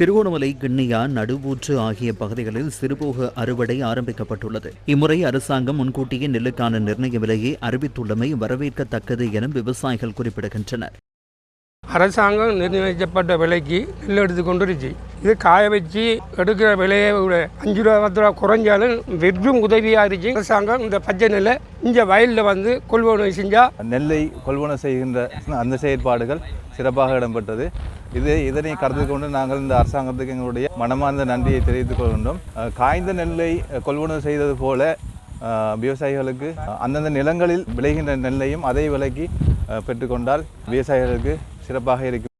திருகோணமலை கிண்ணியா நடுவூற்று ஆகிய பகுதிகளில் சிறுபோக அறுவடை ஆரம்பிக்கப்பட்டுள்ளது. இம்முறை அரசாங்கம் முன்கூட்டியே நெல்லுக்கான நிர்ணய விலையை அறிவித்துள்ளமை வரவேற்கத்தக்கது என விவசாயிகள் குறிப்பிடுகின்றனர். அரசாங்கம் நிர்ணயிக்கப்பட்ட விலைக்கு நெல் எடுத்து கொண்டுருச்சு. இது காய வச்சு எடுக்கிற விலையை விட அஞ்சு ரூபா பத்து ரூபா குறைஞ்சாலும் வெறும் உதவியாக இருந்துச்சு அரசாங்கம் இந்த பச்சை நெல்லை இங்கே வயலில் வந்து கொள்வனவு செஞ்சால் நெல்லை கொள்வனம் செய்கின்ற அந்த செயற்பாடுகள் சிறப்பாக இடம்பெற்றது. இது இதனை கருத்து கொண்டு நாங்கள் இந்த அரசாங்கத்துக்கு எங்களுடைய மனமார்ந்த நன்றியை தெரிவித்துக் கொள்கின்றோம். காய்ந்த நெல்லை கொள்வனம் செய்தது போல விவசாயிகளுக்கு அந்தந்த நிலங்களில் விளைகின்ற நெல்லையும் அதே விலைக்கு பெற்றுக்கொண்டால் விவசாயிகளுக்கு சிறப்பாக இருக்கும்.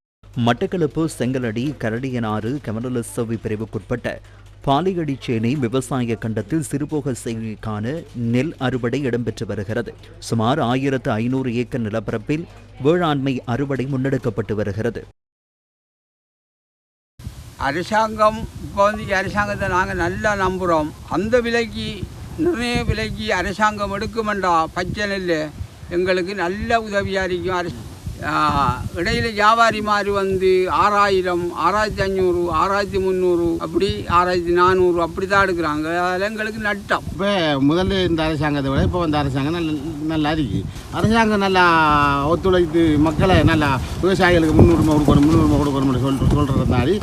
மட்டக்களப்பு செங்கலடி கரடியனாறு கமநலசவி பிரிவுக்குட்பட்ட பாலியடிச்சேனை விவசாய கண்டத்தில் சிறுபோக செய்கைக்கான நெல் அறுவடை இடம்பெற்று வருகிறது. சுமார் ஆயிரத்து ஐநூறு ஏக்கர் நிலப்பரப்பில் வேளாண்மை அறுவடை முன்னெடுக்கப்பட்டு வருகிறது. அரசாங்கம் இப்போ வந்து அரசாங்கத்தை நாங்கள் நல்லா நம்புகிறோம் அந்த விலைக்கு நிர்ணய விலைக்கு அரசாங்கம் எடுக்குமெண்டா பச்சை நெல் எங்களுக்கு நல்ல உதவியாக இருக்கும். அரசு இடையில வியாபாரி மாதிரி வந்து ஆறாயிரம் ஆறாயிரத்தி அஞ்சூறு ஆறாயிரத்தி முந்நூறு அப்படி ஆறாயிரத்தி நானூறு அப்படி தான் எடுக்கிறாங்க. அதில் எங்களுக்கு நட்டம். இப்போ முதல்ல இந்த அரசாங்கத்தை விட இப்போ வந்த அரசாங்கம் நல்ல நல்லா இருக்கு. அரசாங்கம் நல்லா ஒத்துழைத்து மக்களை நல்லா விவசாயிகளுக்கு முன்னுரிமை கொடுக்கணும் முன்னுரிமை கொடுக்கணும்னு சொல் சொல்கிறது மாதிரி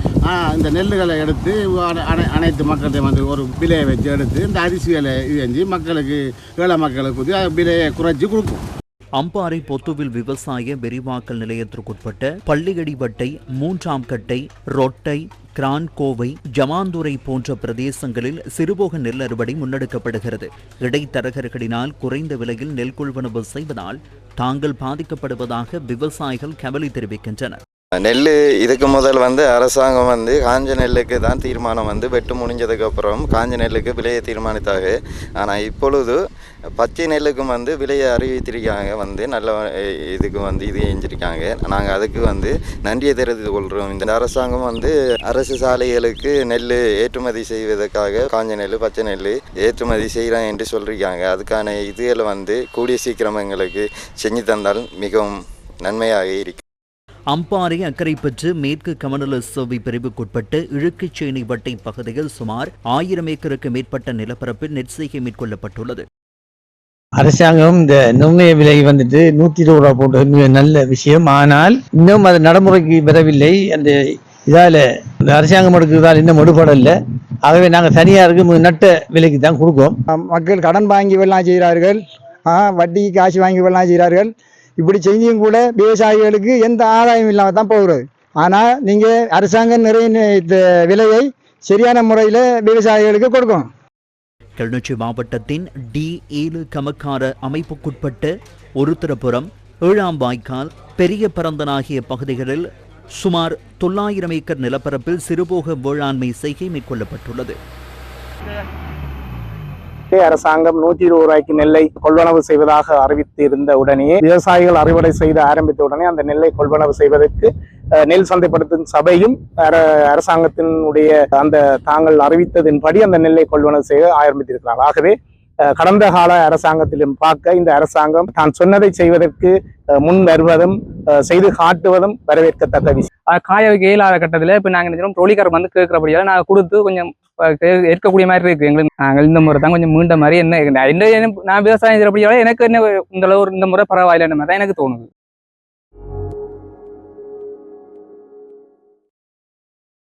இந்த நெல்லுகளை எடுத்து அனை- அனை- அனைத்து மக்கள்கிட்ட வந்து ஒரு விலையை வச்சு எடுத்து இந்த அரிசிகளை இது செஞ்சு மக்களுக்கு ஏழை மக்களுக்கு விலையை குறைச்சி கொடுக்கும். அம்பாறை பொத்துவில் விவசாய விரிவாக்கல் நிலையத்திற்குட்பட்ட பள்ளியடிவட்டை மூன்றாம் கட்டை ரொட்டை கிரான்கோவை ஜமாந்துரை போன்ற பிரதேசங்களில் சிறுபோக நெல் அறுவடை முன்னெடுக்கப்படுகிறது. இடைத்தரகர்களினால் குறைந்த விலையில் நெல் கொள்வனவு செய்வதால் தாங்கள் பாதிக்கப்படுவதாக விவசாயிகள் கவலை தெரிவிக்கின்றனர். நெல் இதுக்கு முதல் வந்து அரசாங்கம் வந்து காஞ்ச நெல்லுக்கு தான் தீர்மானம் வந்து வெட்டு முடிஞ்சதுக்கப்புறம் காஞ்ச நெல்லுக்கு விலையை தீர்மானித்தாங்க ஆனால் இப்பொழுது பச்சை நெல்லுக்கும் வந்து விலையை அறிவித்திருக்காங்க. வந்து நல்ல இதுக்கு வந்து இது செஞ்சுருக்காங்க. நாங்கள் அதுக்கு வந்து நன்றியை தெரிவித்துக் கொள்கிறோம் இந்த அரசாங்கம் வந்து அரசு சாலைகளுக்கு நெல் ஏற்றுமதி செய்வதற்காக காஞ்ச நெல் பச்சை நெல் ஏற்றுமதி செய்கிறேன் என்று சொல்லியிருக்காங்க அதுக்கான இதுகளை வந்து கூடிய சீக்கிரம் எங்களுக்கு செஞ்சு தந்தால் மிகவும் நன்மையாக இருக்கும் அம்பாறை அக்கரைப்பற்று மேற்கு கமநல சேவை பிரிவுக்குட்பட்டு இழுக்குச்சேனி வட்டை பகுதியில் சுமார் ஆயிரம் ஏக்கருக்கு மேற்பட்ட நிலப்பரப்பில் நெற்செய்கை மேற்கொள்ளப்பட்டுள்ளது. அரசாங்கம் இந்த நிர்ணய விலை வந்துட்டு நூத்தி இருபது ரூபா போட்டது நல்ல விஷயம். ஆனால் இன்னும் அது நடைமுறைக்கு வரவில்லை. அந்த இதால இந்த அரசாங்கம் எடுக்கிறதால இன்னும் எடுபடல ஆகவே நாங்கள் தனியாருக்கு நட்ட விலைக்கு தான் கொடுக்கோம். மக்கள் கடன் வாங்கி வெள்ளம் செய்கிறார்கள். வட்டி வட்டிக்கு காசு வாங்கி வெள்ளம் செய்கிறார்கள். இப்படி செஞ்சியும் கூட விவசாயிகளுக்கு எந்த ஆதாயம் இல்லாமல் தான் போகிறது. ஆனால் நீங்கள் அரசாங்கம் நிறைய இந்த விலையை சரியான முறையில் விவசாயிகளுக்கு கொடுக்கணும். கிளிநொச்சி மாவட்டத்தின் டி ஏழு கமக்கார அமைப்புக்குட்பட்ட ஒருத்தரபுரம் ஏழாம் வாய்க்கால் பெரிய பரந்தன் ஆகிய பகுதிகளில் சுமார் தொள்ளாயிரம் ஏக்கர் நிலப்பரப்பில் சிறுபோக வேளாண்மை செய்கை மேற்கொள்ளப்பட்டுள்ளது. அரசாங்கம் நூற்றி இருபது ரூபாய்க்கு நெல்லை கொள்வனவு செய்வதாக அறிவித்து இருந்த உடனே விவசாயிகள் அறுவடை செய்து ஆரம்பித்த உடனே அந்த நெல்லை கொள்வனவு செய்வதற்கு நெல் சந்தைப்படுத்தும் சபையும் அர- அரசாங்கத்தினுடைய அந்த தாங்கள் அறிவித்ததின்படி அந்த நெல்லை கொள்வனவு செய்ய ஆரம்பித்திருக்கிறார் ஆகவே அஹ், கடந்த கால அரசாங்கத்திலும் பார்க்க இந்த அரசாங்கம் தான் சொன்னதை செய்வதற்கு அஹ், முன் வருவதும் அஹ், செய்து காட்டுவதும் வரவேற்கத்தக்க விஷயம். காய வைக்க இயலாத கட்டத்தில் இப்போ நாங்கள் நினைச்சோம் ட்ரோலிக்கார் வந்து கேட்குறபடியால் நாங்கள் கொடுத்து கொஞ்சம் இருக்கக்கூடிய மாதிரி இருக்கு. எங்களுக்கு நாங்கள் இந்த முறை தான் கொஞ்சம் மீண்ட மாதிரி என்ன என்ன நான் விவசாயம் செய்கிறபடியால எனக்கு என்ன இந்த அளவு இந்த முறை பரவாயில்லைன்ற மாதிரி தான் எனக்கு தோணுது.